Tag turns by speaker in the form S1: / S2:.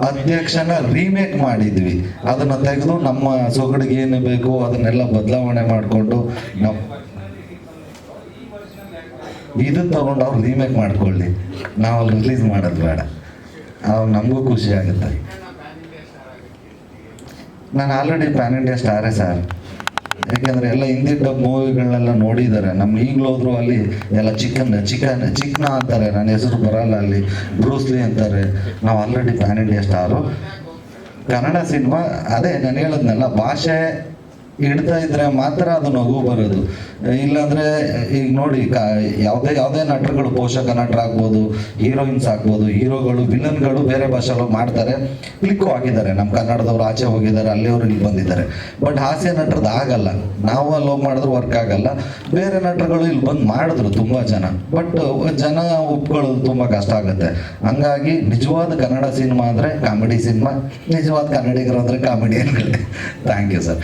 S1: ಅಧ್ಯಕ್ಷನ remake ಮಾಡಿದ್ವಿ. ಅದನ್ನ ತೆಗೆದು ನಮ್ಮ ಸೊಗಡಿಗೆ ಏನು ಬೇಕು ಅದನ್ನೆಲ್ಲ ಬದಲಾವಣೆ ಮಾಡಿಕೊಂಡು ನಮ್ಮ ಇದು ತಗೊಂಡು ಅವ್ರು ರೀಮೇಕ್ ಮಾಡ್ಕೊಳ್ಳಿ. ನಾವು ರಿಲೀಸ್ ಮಾಡೋದು ಬೇಡ. ಅವ್ರು ನಮಗೂ ಖುಷಿ ಆಗುತ್ತೆ. ನಾನು ಆಲ್ರೆಡಿ ಪ್ಯಾನ್ ಇಂಡಿಯಾ ಸ್ಟಾರೇ ಸರ್ ಯಾಕೆಂದ್ರೆ ಎಲ್ಲ ಹಿಂದಿ ಡಬ್ ಮೂವಿಗಳನ್ನೆಲ್ಲ ನೋಡಿದ್ದಾರೆ. ನಮ್ಮ ಈಗಲೂ ಹೋದ್ರು ಅಲ್ಲಿ ಎಲ್ಲ ಚಿಕನ್ ಚಿಕನ್, ಚಿಕ್ನ ಅಂತಾರೆ. ನನ್ನ ಹೆಸರು ಬರಲ್ಲ ಅಲ್ಲಿ. ಬ್ರೂಸ್ಲಿ ಅಂತಾರೆ. ನಾವು already pan India star Kannada cinema ಅದೇ ನಾನು ಹೇಳದ್ನಲ್ಲ ಭಾಷೆ ಇಡ್ತಾ ಇದ್ರೆ ಮಾತ್ರ ಅದು ನಗು ಬರೋದು. ಇಲ್ಲಾಂದ್ರೆ ಈಗ ನೋಡಿ ಯಾವುದೇ ಯಾವುದೇ ನಟರುಗಳು ಪೋಷಕ ನಟರಾಗ್ಬೋದು, ಹೀರೋಯಿನ್ಸ್ ಆಗ್ಬೋದು, ಹೀರೋಗಳು, ವಿಲನ್ಗಳು ಬೇರೆ ಭಾಷೆಗಳು ಮಾಡ್ತಾರೆ. ಕ್ಲಿಕ್ಕು ಆಗಿದ್ದಾರೆ. ನಮ್ಮ ಕನ್ನಡದವ್ರು ಆಚೆ ಹೋಗಿದ್ದಾರೆ, ಅಲ್ಲಿಯವರು ಇಲ್ಲಿ ಬಂದಿದ್ದಾರೆ. ಬಟ್ ಹಾಸ್ಯ ನಟರದ್ದು ಆಗಲ್ಲ. ನಾವು ಅಲ್ಲಿ ಹೋಗಿ ಮಾಡಿದ್ರು ವರ್ಕ್ ಆಗಲ್ಲ. ಬೇರೆ ನಟರುಗಳು ಇಲ್ಲಿ ಬಂದು ಮಾಡಿದ್ರು ತುಂಬ ಜನ. ಬಟ್, ಜನ ಒಪ್ಕೊಳ್ಳೋದು ತುಂಬ ಕಷ್ಟ ಆಗುತ್ತೆ. ಹಂಗಾಗಿ ನಿಜವಾದ ಕನ್ನಡ ಸಿನಿಮಾ ಅಂದರೆ ಕಾಮಿಡಿ ಸಿನಿಮಾ. ನಿಜವಾದ ಕನ್ನಡಿಗರು ಅಂದರೆ ಕಾಮಿಡಿಯನ್ಗಳೇ. Thank you sir.